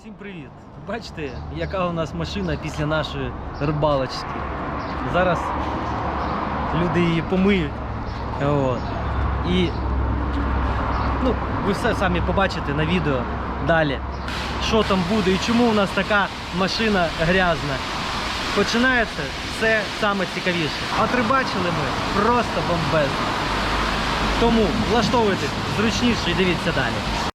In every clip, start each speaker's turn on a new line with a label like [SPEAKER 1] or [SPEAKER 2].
[SPEAKER 1] всім привіт! Бачите, яка у нас машина після нашої рибалочки. Зараз люди її помиють. От. І ну, ви все самі побачите на відео далі, що там буде і чому у нас така машина грязна. Починається все саме цікавіше. От рибачили ми просто бомбезно. Тому влаштовуйтесь зручніше і дивіться далі.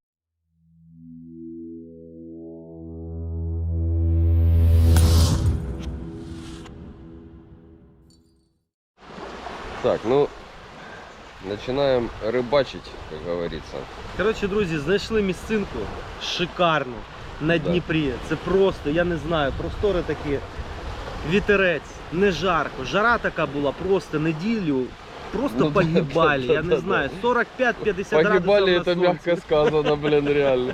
[SPEAKER 2] Так, ну, починаємо рыбачить, як говориться.
[SPEAKER 1] Коротше, друзі, знайшли місцинку шикарну на
[SPEAKER 2] Да.
[SPEAKER 1] Дніпрі. Це просто, я не знаю, простори такі, вітерець, не жарко. Жара така була просто неділю. Просто
[SPEAKER 2] Ну
[SPEAKER 1] погибали,
[SPEAKER 2] да,
[SPEAKER 1] я
[SPEAKER 2] да,
[SPEAKER 1] не
[SPEAKER 2] да.
[SPEAKER 1] знаю, 45-50
[SPEAKER 2] Погибали,
[SPEAKER 1] градусів
[SPEAKER 2] это
[SPEAKER 1] на
[SPEAKER 2] мягко
[SPEAKER 1] сонці.
[SPEAKER 2] сказано, блин, реально.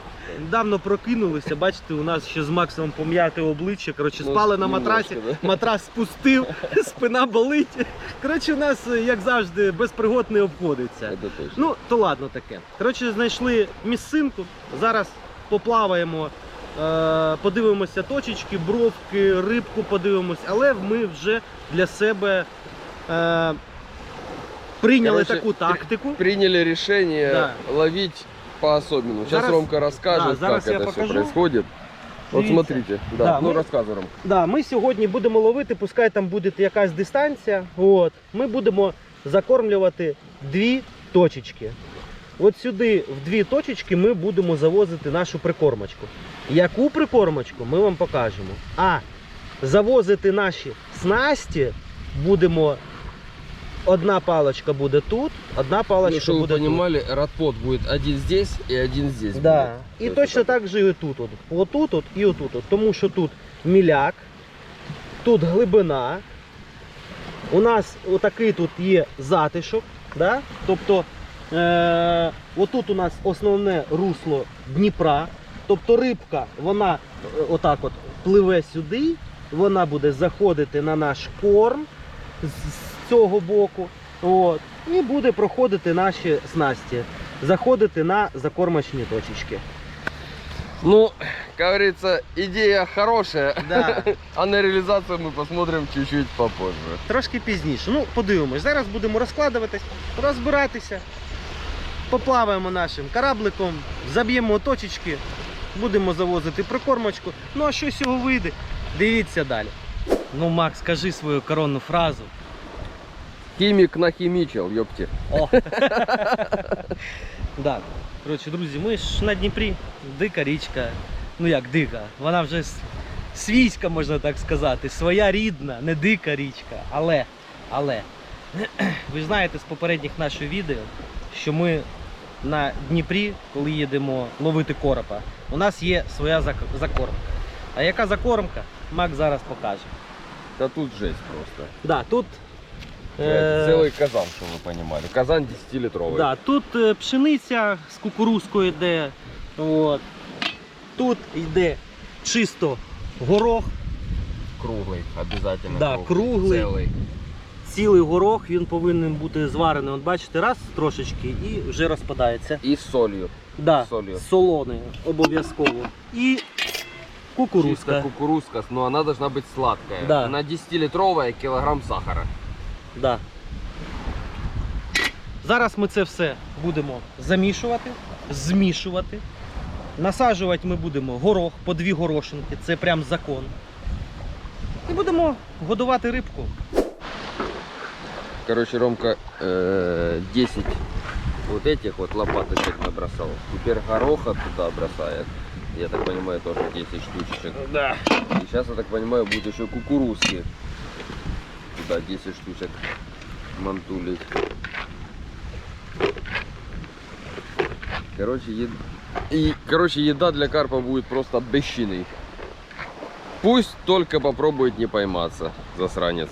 [SPEAKER 1] Давно прокинулися, бачите, у нас ще з Максимом пом'яте обличчя. Коротше,
[SPEAKER 2] Ну,
[SPEAKER 1] спали на
[SPEAKER 2] немножко,
[SPEAKER 1] матрасі,
[SPEAKER 2] да.
[SPEAKER 1] матрас спустив, спина болить. Коротше, у нас, як завжди, без пригод не обходиться.
[SPEAKER 2] Это точно.
[SPEAKER 1] Ну, то ладно таке. Коротше, знайшли місцинку. Зараз поплаваємо, е, подивимося точечки, бровки, рибку подивимось, але ми вже для себе е, прийняли
[SPEAKER 2] Короче,
[SPEAKER 1] таку тактику.
[SPEAKER 2] Приняли решение
[SPEAKER 1] Да.
[SPEAKER 2] ловить по-особенному. Сейчас
[SPEAKER 1] Зараз-
[SPEAKER 2] Ромка расскажет,
[SPEAKER 1] да, зараз
[SPEAKER 2] как
[SPEAKER 1] я
[SPEAKER 2] это все
[SPEAKER 1] покажу.
[SPEAKER 2] происходит. Вот
[SPEAKER 1] Дивіться.
[SPEAKER 2] смотрите. Да,
[SPEAKER 1] Да,
[SPEAKER 2] ну
[SPEAKER 1] мы-
[SPEAKER 2] рассказывай, Ромка.
[SPEAKER 1] Да, ми сьогодні будемо ловити, пускай там буде якась дистанція. От. Ми будемо закормлювати дві точечки. От сюди, в дві точечки, ми будемо завозити нашу прикормочку. Яку прикормочку ми вам покажемо. А завозити наші снасті будемо. Одна палочка буде тут, одна
[SPEAKER 2] Ну,
[SPEAKER 1] палочка
[SPEAKER 2] чтобы вы
[SPEAKER 1] буде тут.
[SPEAKER 2] понимали, радпод будет один здесь и один здесь.
[SPEAKER 1] Да.
[SPEAKER 2] будет.
[SPEAKER 1] І
[SPEAKER 2] То
[SPEAKER 1] точно так же і тут. От. Отут от і отут. От. Тому що тут міляк, тут глибина. У нас отакий тут є затишок. Да? Тобто е- отут у нас основне русло Дніпра. Тобто рибка, вона е, отак от пливе сюди, вона буде заходити на наш корм цього боку. От, і буде проходити наші снасті, заходити на закормочні точечки.
[SPEAKER 2] Ну, как говорится, идея хорошая,
[SPEAKER 1] Да.
[SPEAKER 2] а на реализацию мы посмотрим чуть-чуть попозже.
[SPEAKER 1] Трошки пізніше. Ну, подивимось. Зараз будемо розкладуватись, розбиратися. Поплаваємо нашим корабликом, заб'ємо точечки, будемо завозити прикормочку. Ну а що з цього вийде? Дивіться далі. Ну, Макс, скажи свою коронну фразу.
[SPEAKER 2] Химик нахимичил, ёпти.
[SPEAKER 1] О! да. Коротше, друзі, ми ж на Дніпрі, дика річка. Ну як дика, вона вже свійська, можна так сказати, своя рідна, не дика річка. Але, але, ви ж знаєте з попередніх наших відео, що ми на Дніпрі, коли їдемо ловити коропа, у нас є своя закормка. А яка закормка? Мак зараз покаже.
[SPEAKER 2] Да тут жесть просто.
[SPEAKER 1] Да, тут.
[SPEAKER 2] Это
[SPEAKER 1] е,
[SPEAKER 2] Целый казан, чтобы вы понимали. Казан 10-литровый.
[SPEAKER 1] Да, тут е, пшениця з кукурузкою йде. От. Тут йде чисто горох,
[SPEAKER 2] Круглый, обязательно
[SPEAKER 1] Да, круглый.
[SPEAKER 2] Целый.
[SPEAKER 1] цілий горох, він повинен бути зварений. От бачите, раз трошечки і вже розпадається.
[SPEAKER 2] И с солью.
[SPEAKER 1] Да,
[SPEAKER 2] З солью.
[SPEAKER 1] солоний обов'язково. І
[SPEAKER 2] Чисто
[SPEAKER 1] кукурузка.
[SPEAKER 2] кукурузка, но она должна быть сладкая.
[SPEAKER 1] Да.
[SPEAKER 2] На 10-литровая килограмм сахара.
[SPEAKER 1] Да. Зараз ми це все будемо замішувати, змішувати. Насаджувати ми будемо горох по дві горошинки, це прям закон. І будемо годувати рибку.
[SPEAKER 2] Короче, Ромка э, 10 вот этих вот лопаточек набросал. Теперь гороха туда бросает. Я так понимаю, тоже 10 штучек.
[SPEAKER 1] Да.
[SPEAKER 2] И сейчас, я так понимаю, будет еще кукурузки. Туда 10 штучек мантулить. Короче, ед... и, короче, еда для карпа будет просто бесчиной. Пусть только попробует не пойматься, засранец.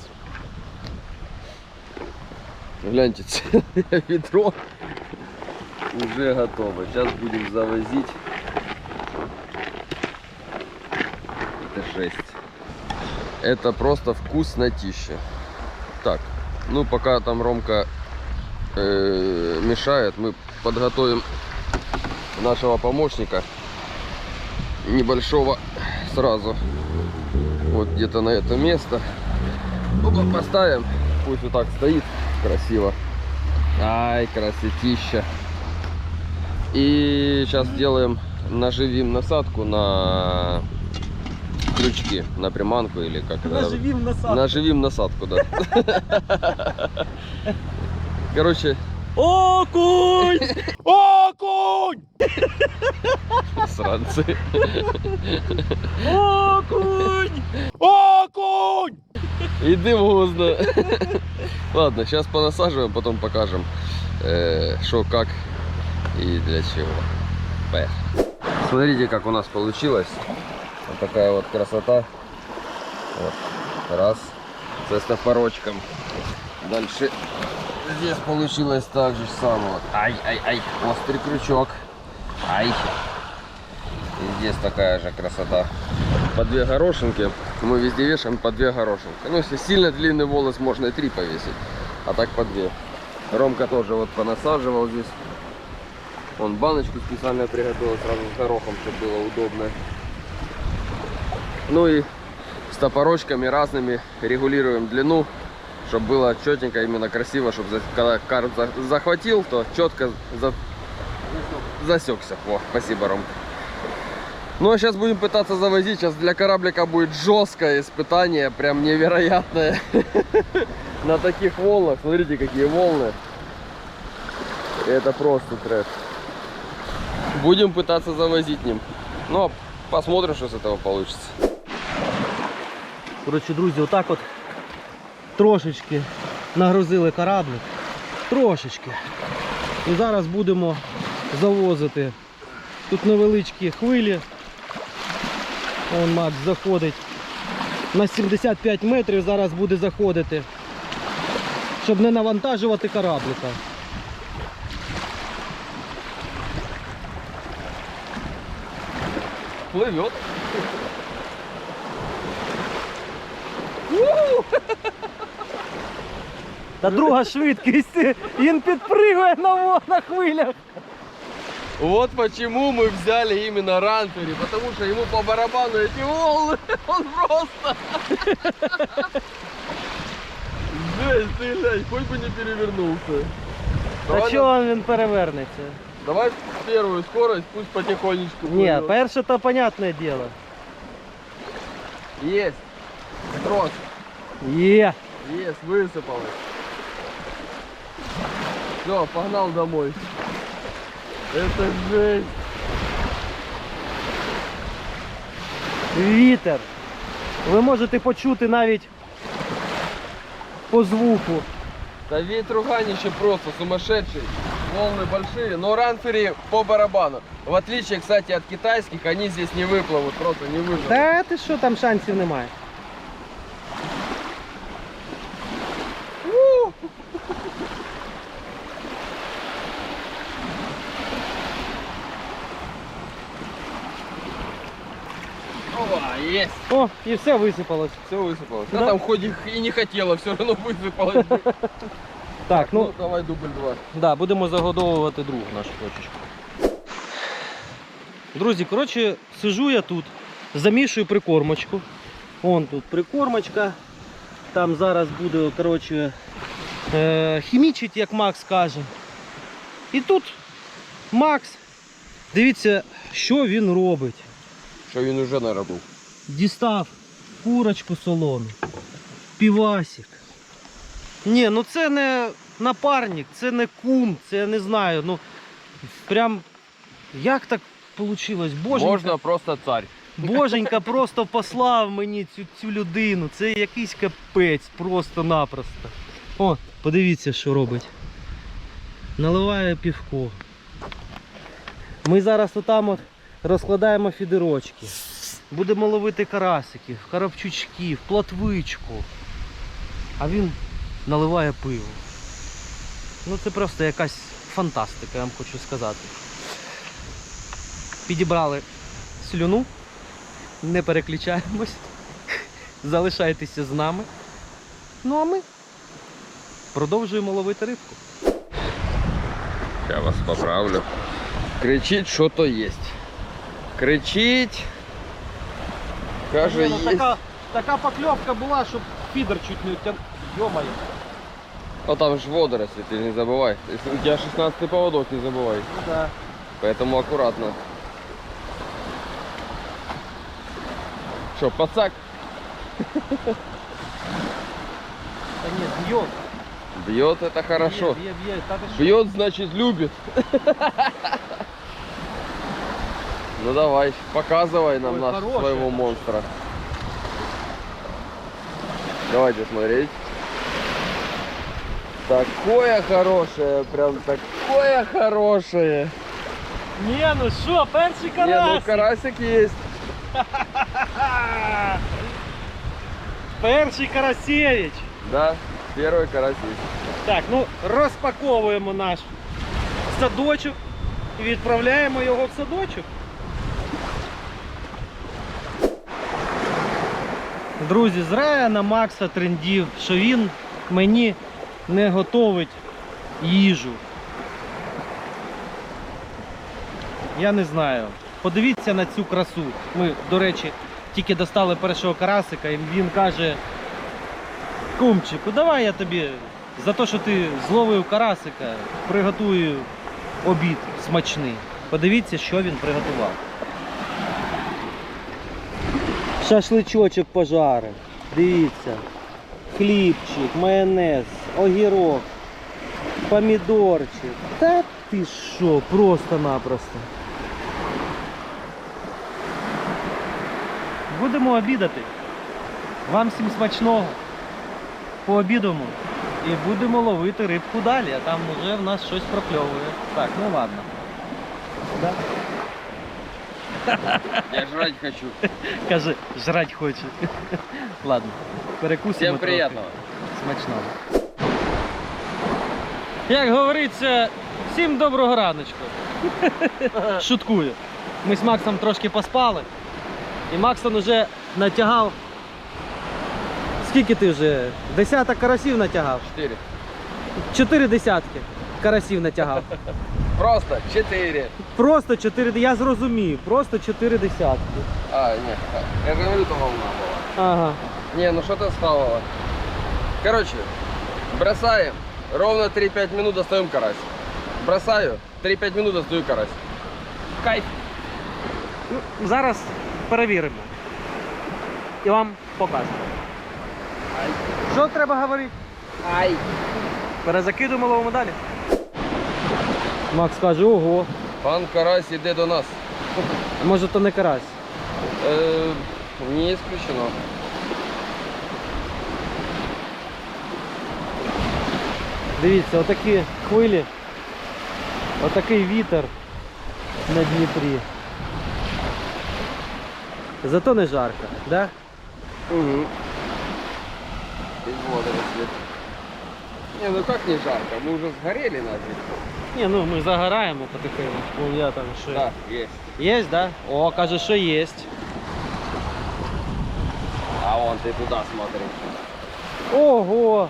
[SPEAKER 2] Гляньте, ведро уже готово. Сейчас будем завозить. Это жесть. Это просто вкуснотища. Так, ну пока там Ромка э, мешает, мы подготовим нашего помощника. небольшого сразу. Вот где-то на это место. Опа, поставим. Пусть вот так стоит красиво. Ай, красотища. И сейчас делаем, наживим насадку на крючки, на приманку или как это.
[SPEAKER 1] Наживім насадку.
[SPEAKER 2] Наживим насадку, да. Короче,
[SPEAKER 1] Окунь! Окунь!
[SPEAKER 2] сранцы.
[SPEAKER 1] Окунь! Окунь!
[SPEAKER 2] Иди гузно. Ладно, сейчас понасаживаем, потом покажем, что, как и для чего. Поехали. Смотрите, как у нас получилось. Вот такая вот красота. Вот. Раз. С стопорочком. Дальше здесь получилось так же самое. Ай, ай, ай. Острый крючок. Ай. И здесь такая же красота. По две горошинки. Мы везде вешаем по две горошинки. Ну, если сильно длинный волос, можно и три повесить. А так по две. Ромка тоже вот понасаживал здесь. Он баночку специально приготовил сразу с горохом, чтобы было удобно. Ну и с топорочками разными регулируем длину, чтобы было четенько, именно красиво, чтобы когда карп за- захватил, то четко за... засекся. Во, спасибо, Ромка. Ну а сейчас будем пытаться завозить. Сейчас для кораблика будет жесткое испытание, прям невероятное. На таких волнах. Смотрите, какие волны. Это просто трэш. Будем пытаться завозить ним. Ну, а посмотрим, что с этого получится.
[SPEAKER 1] Коротше, друзі, отак от трошечки нагрузили кораблик. Трошечки. І зараз будемо завозити. Тут невеличкі хвилі. Вон Макс заходить. На 75 метрів зараз буде заходити. Щоб не навантажувати кораблика.
[SPEAKER 2] Плывет.
[SPEAKER 1] Та друга швидкість. Він підпригує на, во- на хвилях.
[SPEAKER 2] Вот почему мы взяли именно ранфери, потому что ему по барабану эти волны, он просто... Жесть, ты глянь, хоть бы не перевернулся.
[SPEAKER 1] Та
[SPEAKER 2] Давай,
[SPEAKER 1] чого він перевернеться?
[SPEAKER 2] давай первую скорость, пусть потихонечку.
[SPEAKER 1] Ні,
[SPEAKER 2] плывет.
[SPEAKER 1] перше то понятне діло.
[SPEAKER 2] Есть. Трос.
[SPEAKER 1] Є.
[SPEAKER 2] Есть, высыпалось. Все, погнал домой. Это жесть.
[SPEAKER 1] Вітер. Ви можете почути навіть по звуку.
[SPEAKER 2] Да ветруганище просто сумасшедший. Волны большие, но ранфери по барабану. В отличие, кстати, от китайских, они здесь не выплывут, просто не выживут.
[SPEAKER 1] Та ти що там шансів немає?
[SPEAKER 2] Опа, есть.
[SPEAKER 1] О, і все висипалось.
[SPEAKER 2] Все высыпалось.
[SPEAKER 1] Да.
[SPEAKER 2] Да там хоть их и не хотела, все равно высыпалось. бы.
[SPEAKER 1] Так,
[SPEAKER 2] Ну,
[SPEAKER 1] ну
[SPEAKER 2] давай дубль два.
[SPEAKER 1] да, будемо загодовувати другу нашу точечку. Друзі, коротше, сижу я тут, замішую прикормочку. Вон тут прикормочка. Там зараз буде, коротше, е, хімічить, як Макс каже. І тут Макс, дивіться, що він робить.
[SPEAKER 2] Що він уже наробив.
[SPEAKER 1] Дістав курочку солону, півасик. Ні, ну це не напарник, це не кум, це я не знаю. Ну прям як так вийшло? Боженька,
[SPEAKER 2] Можна просто царь.
[SPEAKER 1] Боженька просто послав мені цю, цю людину. Це якийсь капець, просто-напросто. О, подивіться, що робить. Наливає півко. Ми зараз отам от розкладаємо фідерочки. Будемо ловити карасиків, карапчучків, платвичку. А він наливає пиво. Ну це просто якась фантастика, я вам хочу сказати. Підібрали слюну, не переключаємось. Залишайтеся з нами. Ну а ми продовжуємо ловити рибку.
[SPEAKER 2] Я вас поправлю. Кричить, що то є. Кричить, Каже,
[SPEAKER 1] Ні, ну,
[SPEAKER 2] є.
[SPEAKER 1] така, така покльовка була, щоб фідер чуть не утяг. Йомає.
[SPEAKER 2] А там же водоросли, ты не забывай. Если У тебя 16 поводок, не забывай.
[SPEAKER 1] Ну, да.
[SPEAKER 2] Поэтому аккуратно. Что, пацак
[SPEAKER 1] Та ні, б'є.
[SPEAKER 2] бьет, это хорошо.
[SPEAKER 1] Б'є, б'є, та ти що?
[SPEAKER 2] Бьет, значит любит. Ну давай, показывай нам
[SPEAKER 1] Ой,
[SPEAKER 2] наш
[SPEAKER 1] хорошая.
[SPEAKER 2] своего монстра. Давайте смотреть. Такое хорошее, прям такое хорошее.
[SPEAKER 1] Ні, ну що, перший
[SPEAKER 2] Не, ну
[SPEAKER 1] карась.
[SPEAKER 2] карасик есть.
[SPEAKER 1] Перший карасевич.
[SPEAKER 2] Да, первый карась есть.
[SPEAKER 1] Так, ну розпаковуємо наш садочок і відправляємо його в садочок. Друзі, зря я на Макса трендів, що він мені не готовить їжу. Я не знаю. Подивіться на цю красу. Ми, до речі, тільки достали першого карасика, і він каже: Кумчику, давай я тобі за те, що ти зловив карасика, приготую обід смачний. Подивіться, що він приготував. Шашличочок пожарив. Дивіться. Хлібчик, майонез, огірок, помідорчик. Та ти що, просто-напросто. Будемо обідати. Вам всім смачного. Пообідаємо і будемо ловити рибку далі, а там вже в нас щось прокльовує. Так, ну ладно. Да?
[SPEAKER 2] Я жрать хочу.
[SPEAKER 1] Каже, жрать хоче. Ладно, перекусимо.
[SPEAKER 2] Всем
[SPEAKER 1] трохи. Смачного. Як говориться, всім доброго раночку. Шуткую. Ми з Максом трошки поспали. І Максон вже натягав. Скільки ти вже? Десяток карасів натягав?
[SPEAKER 2] Четыре.
[SPEAKER 1] Чотири десятки карасів натягав.
[SPEAKER 2] Просто четыре.
[SPEAKER 1] Просто чотири. Я зрозумів, просто чотири десятки.
[SPEAKER 2] А, нет, я же говорю, то волна была.
[SPEAKER 1] Ага.
[SPEAKER 2] Не, ну что ты схавала? Короче, бросаем. Ровно 3-5 минут достаем карась. Бросаю, 3-5 минут достаю карась. Кайф.
[SPEAKER 1] Ну, зараз перевіримо. І вам покажемо. Що треба говорити?
[SPEAKER 2] Ай.
[SPEAKER 1] Перезакидуємо ловимо далі. Макс каже, ого,
[SPEAKER 2] Пан карась іде до нас.
[SPEAKER 1] може то не карась.
[SPEAKER 2] Е, не исключено.
[SPEAKER 1] Дивіться, отакі хвилі, отакий вітер на Дніпрі. Зато не жарко, да?
[SPEAKER 2] Угу. Без водоросли. Не, ну как не жарко? Мы уже сгорели нафиг.
[SPEAKER 1] Ні, ну ми загораємо потихеньку. Я там що.
[SPEAKER 2] Да, есть.
[SPEAKER 1] Є, да? О, каже, що є.
[SPEAKER 2] А вон ты туда смотри.
[SPEAKER 1] Ого!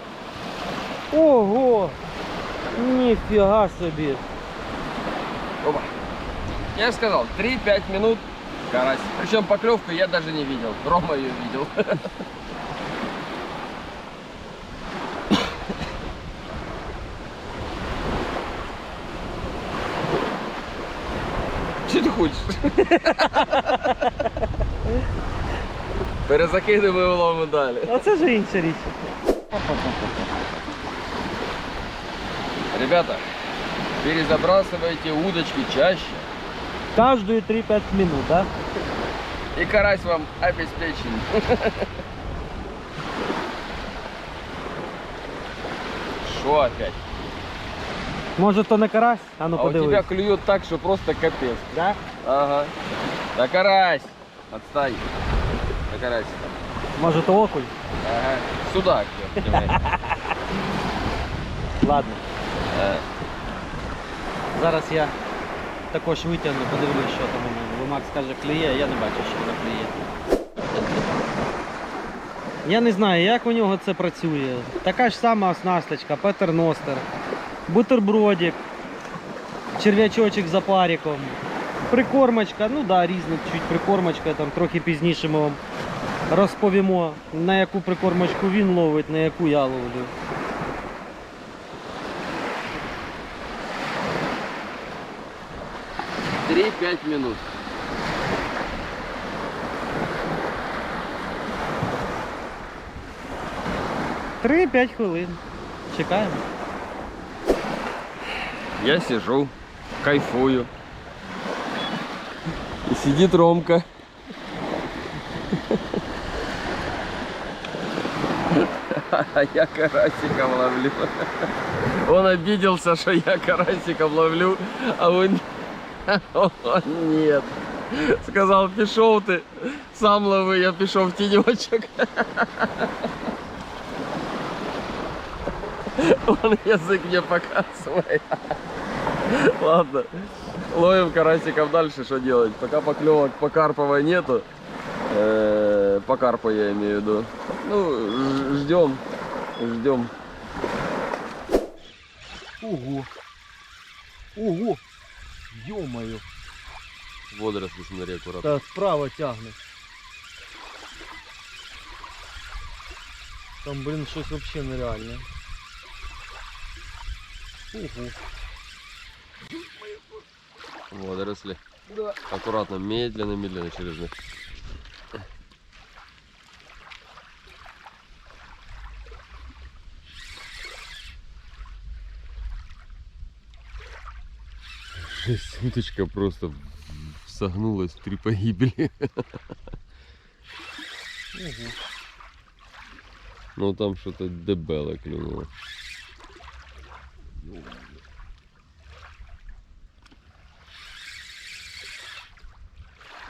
[SPEAKER 1] Ого! Ніфіга собі!
[SPEAKER 2] Опа. Я же сказал, 3-5 минут карась. Причем поклевку я даже не видел. Рома ее видел. Что ты хочешь? Перезакидуємо і ловимо далі.
[SPEAKER 1] А це ж інша річ.
[SPEAKER 2] Ребята, перезабрасывайте удочки чаще.
[SPEAKER 1] Кожної 3-5 минут, да?
[SPEAKER 2] И карась вам обеспечен. Что опять?
[SPEAKER 1] Може то не карась? А ну
[SPEAKER 2] а у
[SPEAKER 1] подивись.
[SPEAKER 2] тебя клюет так, что просто капец.
[SPEAKER 1] Да?
[SPEAKER 2] Ага. Да карась! Отстань. Да карась.
[SPEAKER 1] Може то окунь?
[SPEAKER 2] Ага. Понимаю.
[SPEAKER 1] Ладно. Зараз я також витягну, подивлюсь, що там у мене. Бо Макс каже, клює, я не бачу, що воно клює. Я не знаю, як у нього це працює. Така ж сама оснасточка, Петер Ностер, бутербродик, черв'ячочок за париком, прикормочка, ну да, різна чуть прикормочка, там трохи пізніше ми вам розповімо, на яку прикормочку він ловить, на яку я ловлю.
[SPEAKER 2] Три-пять минут.
[SPEAKER 1] Три-п'ять хвилин. Чекаємо.
[SPEAKER 2] Я сижу, кайфую. И сидит Ромка. А я карасиком ловлю. Он обиделся, что я карасиком ловлю, а он, он нет. Сказал, пішов ти, сам лови, я пішов в тіньочок. Он язык мне показывает. Ладно, ловим карасиков дальше, что делать? Пока поклевок по карповой нету. Э, По карпу я имею в виду. Ну, ждем, ждем.
[SPEAKER 1] Ого. Ого. Ё-моё.
[SPEAKER 2] Водоросли, смотри, аккуратно.
[SPEAKER 1] Та справа тягне. Там, блін, щось вообще нереальне. Ого.
[SPEAKER 2] Водоросли. Аккуратно, медленно, медленно через них. Уточка просто согнулась в три погибели.
[SPEAKER 1] Ого.
[SPEAKER 2] Ну там что-то дебелое клюнуло.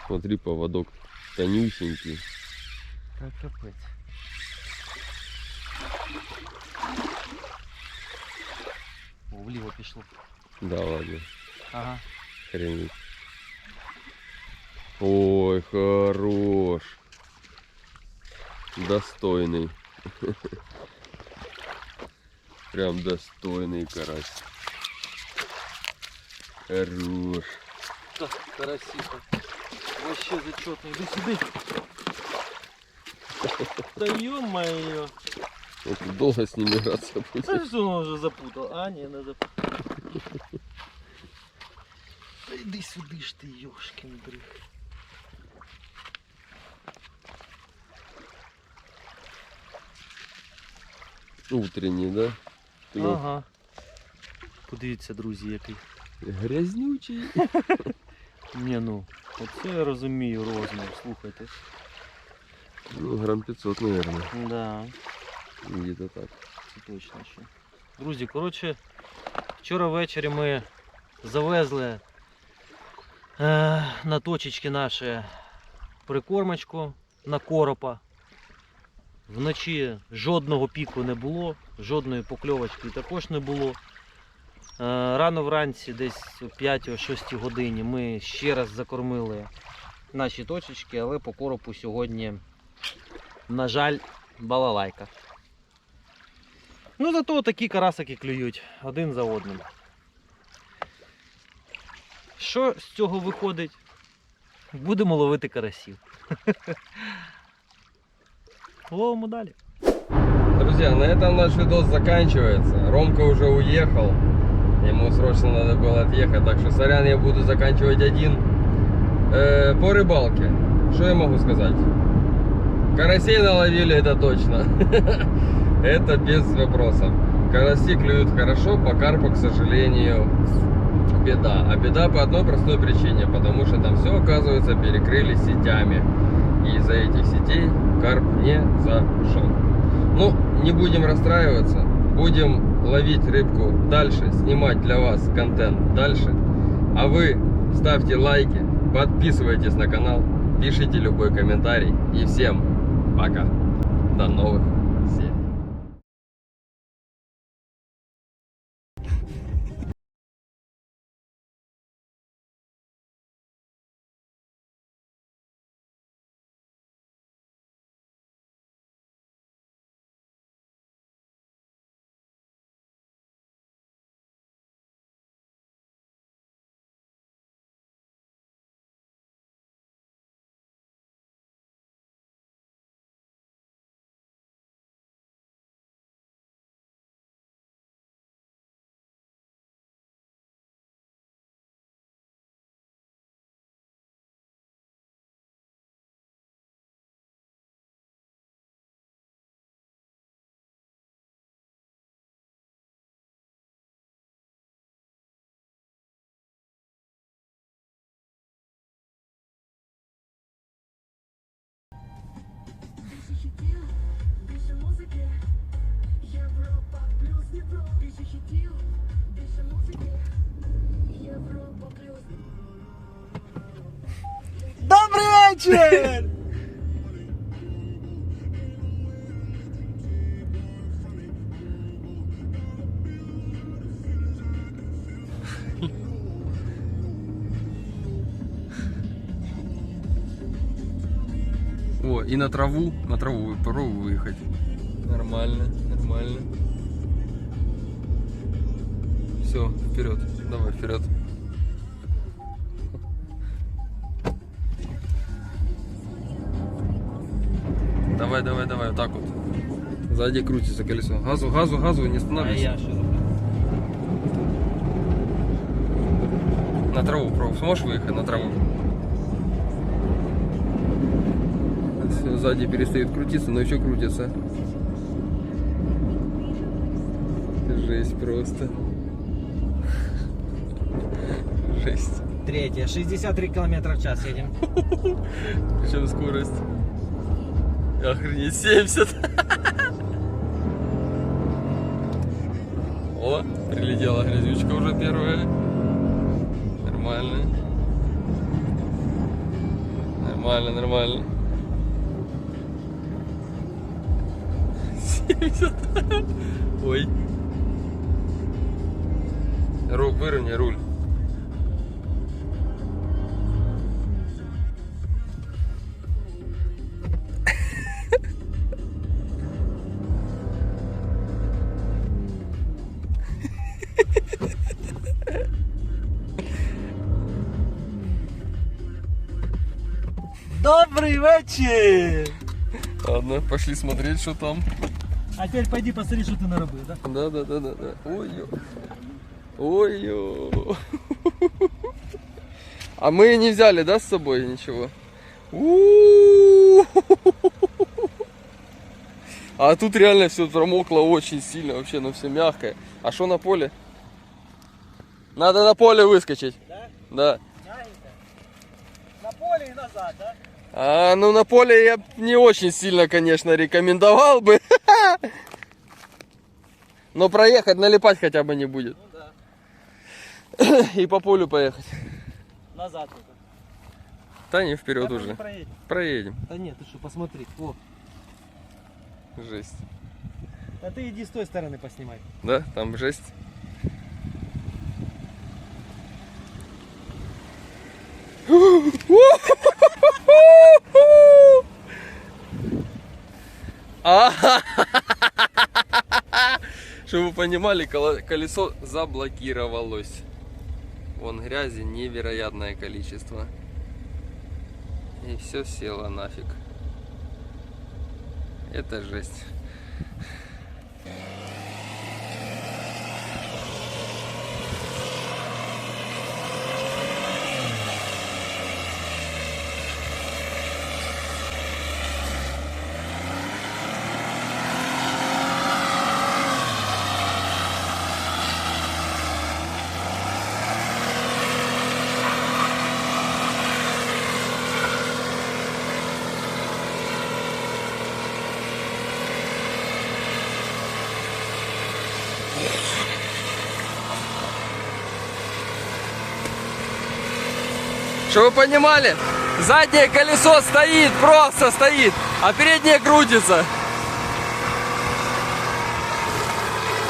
[SPEAKER 2] Смотри, поводок тонюсенький.
[SPEAKER 1] Так капець. О, вліво пішло.
[SPEAKER 2] Да ладно,
[SPEAKER 1] Ага.
[SPEAKER 2] хренить. Ой, хорош. Достойный. Прям достойный карась. Хорош.
[SPEAKER 1] Так, карасиха. Вообще зачетный. Иди сюда. Да ё-моё.
[SPEAKER 2] Вот долго с ними играться будет.
[SPEAKER 1] А что он уже запутал? А, не, не запутал. Да иди сюда ж ты, ёшкин дрых.
[SPEAKER 2] Утренний, да?
[SPEAKER 1] Ага. Подивіться, друзі, який.
[SPEAKER 2] Грязнючий.
[SPEAKER 1] Ні, ну, оце я розумію розмір, слухайте.
[SPEAKER 2] Ну, грамм 500, наверное.
[SPEAKER 1] Да,
[SPEAKER 2] Где-то так.
[SPEAKER 1] це точно ще. Друзі, коротше, вчора ввечері ми завезли е, на точечки наші прикормочку на коропа. Вночі жодного піку не було, жодної покльовочки також не було. Е, Рано вранці, десь о 5-6 годині, ми ще раз закормили наші точечки, але по коропу сьогодні, на жаль, балалайка. Ну зато такі карасики клюють один за одним. Що з цього виходить? Будемо ловити карасів. Ловимо далі.
[SPEAKER 2] Друзья, на этом наш видос заканчивается. Ромка уже уехал. Ему срочно надо было отъехать, так что сорян, я буду заканчивать один. Э, по рыбалке, что я могу сказать? Карасей наловили, это точно. Это без вопросов. Караси клюют хорошо, по карпу, к сожалению, беда. А беда по одной простой причине, потому что там все, оказывается, перекрыли сетями. И из-за этих сетей карп не зашел. Ну, не будем расстраиваться. Будем ловить рыбку дальше, снимать для вас контент дальше. А вы ставьте лайки, подписывайтесь на канал, пишите любой комментарий. И всем пока. До новых
[SPEAKER 1] Добрий вечір!
[SPEAKER 2] О, и на траву, на траву попробуй выехать. Нормально, нормально. Все, вперед, давай вперед. Давай, давай, давай, вот так вот. Сзади крутится колесо. Газу, газу, газу, не
[SPEAKER 1] А
[SPEAKER 2] останавливайся.
[SPEAKER 1] я що зроблю?
[SPEAKER 2] На траву, пробуй. Сможешь выехать на траву? Всё, сзади перестает крутиться, но еще крутится. Жесть просто. Жесть.
[SPEAKER 1] Третє, 63 км в час їдемо.
[SPEAKER 2] Причем скорость. Охренеть, 70. О, прилетела грязючка уже первая. Нормально. Нормально, нормально. 70. Ой. Руль, выровняй руль.
[SPEAKER 1] Вечір!
[SPEAKER 2] Ладно, пошли смотреть, что там.
[SPEAKER 1] А тепер пойди посмотри, що ти наробив, да?
[SPEAKER 2] Да, да, да, да, да. Ой-ё. Ой-ё. А мы не взяли, да, с собой ничего? А тут реально все промокло очень сильно, вообще, но все мягкое. А что на поле? Надо на поле выскочить.
[SPEAKER 1] Да?
[SPEAKER 2] Да.
[SPEAKER 1] На поле і назад, да?
[SPEAKER 2] А, ну на поле я не очень сильно, конечно, рекомендовал бы. Но проехать, налипать хотя бы не будет.
[SPEAKER 1] Ну да.
[SPEAKER 2] И по полю поехать.
[SPEAKER 1] Назад только.
[SPEAKER 2] Да не, вперед
[SPEAKER 1] Да,
[SPEAKER 2] уже.
[SPEAKER 1] проедем.
[SPEAKER 2] Проедем.
[SPEAKER 1] Да нет, ты что, посмотри. О,
[SPEAKER 2] Жесть.
[SPEAKER 1] а ты иди с той стороны поснимай.
[SPEAKER 2] Да, там жесть. А, Чтобы вы понимали, колесо заблокировалось. Вон грязи невероятное количество. И все село нафиг. Это жесть. Чтобы вы понимали, заднее колесо стоит, просто стоит, а переднее крутится.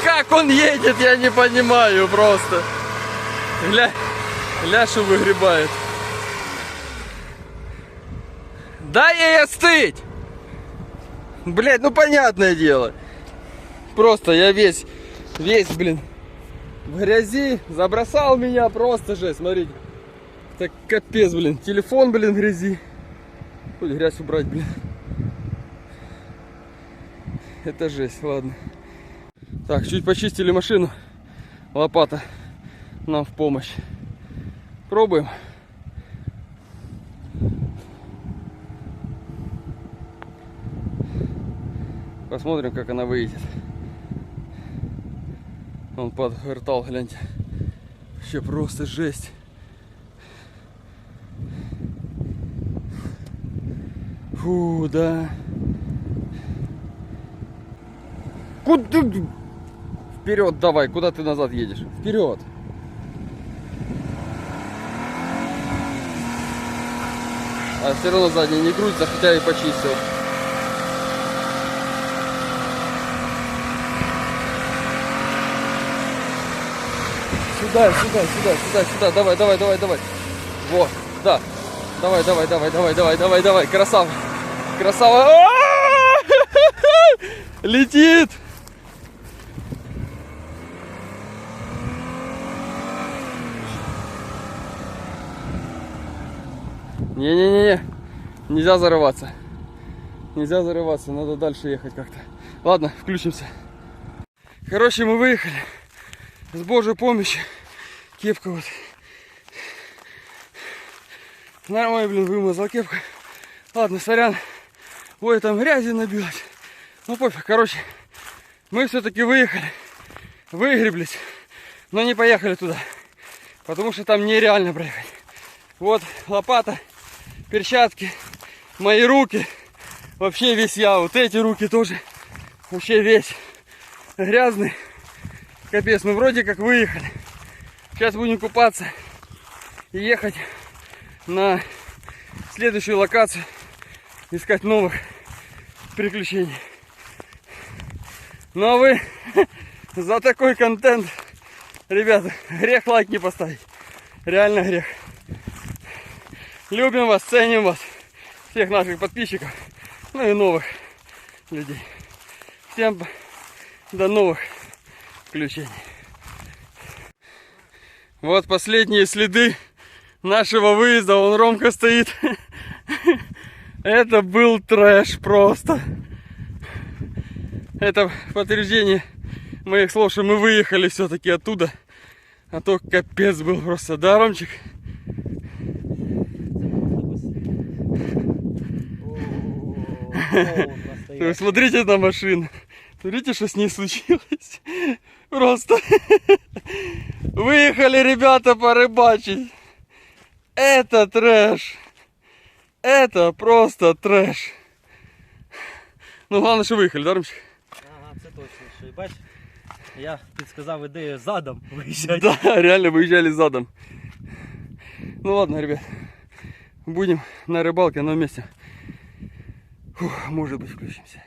[SPEAKER 2] Как он едет, я не понимаю просто. Гля, что выгребает. Дай ей остыть! Блять, ну понятное дело. Просто я весь, весь, блин, в грязи, забросал меня просто жесть, смотрите. Так капец, блин. Телефон, блин, грязи. Хоть грязь убрать, блин. Это жесть, ладно. Так, чуть почистили машину. Лопата нам в помощь. Пробуем. Посмотрим, как она выйдет. Он подгортал, гляньте. Вообще просто жесть. Фу, да. Куда? Вперед давай, куда ты назад едешь? Вперед. А все равно задний не крутится, хотя и почистил. Сюда, сюда, сюда, сюда, сюда. Давай, давай, давай, давай. Вот, да. Давай, давай, давай, давай, давай, давай, давай. Красава. Красава. Летит. Не-не-не, нельзя зарываться. Нельзя зарываться, надо дальше ехать как-то. Ладно, включимся. Короче, мы выехали. С Божьей помощью. Кепка вот. Нормально, блин, вымазал кепку. Ладно, сорян. Ой, там грязи набилось. Ну пофиг, короче. Мы все-таки выехали. Выгреблись. Но не поехали туда. Потому что там нереально проехать. Вот лопата, перчатки, мои руки. Вообще весь я. Вот эти руки тоже. Вообще весь грязный. Капец, ну вроде как выехали. Сейчас будем купаться и ехать на следующую локацию. Искать новых приключений. Ну а вы за такой контент, ребята, грех лайк не поставить. Реально грех. Любим вас, ценим вас, всех наших подписчиков, ну и новых людей. Всем до новых включений. Вот последние следы нашего выезда. Вон Ромка стоит. Это был трэш просто. Это подтверждение моих слов, что мы выехали все-таки оттуда. А то капец был просто, да, Ромчик? Вы смотрите на машину. Смотрите, что с ней случилось. Просто выехали ребята порыбачить. Это трэш. Это просто трэш. Ну, главное, що виїхали, да, Ромчик?
[SPEAKER 1] Ага, це точно. Що, і бач, я підсказав ідею задом виїжджати.
[SPEAKER 2] Да, реально выезжали задом. Ну ладно, ребят. Будем на рыбалке, но вместе. Фух, может быть, включимся.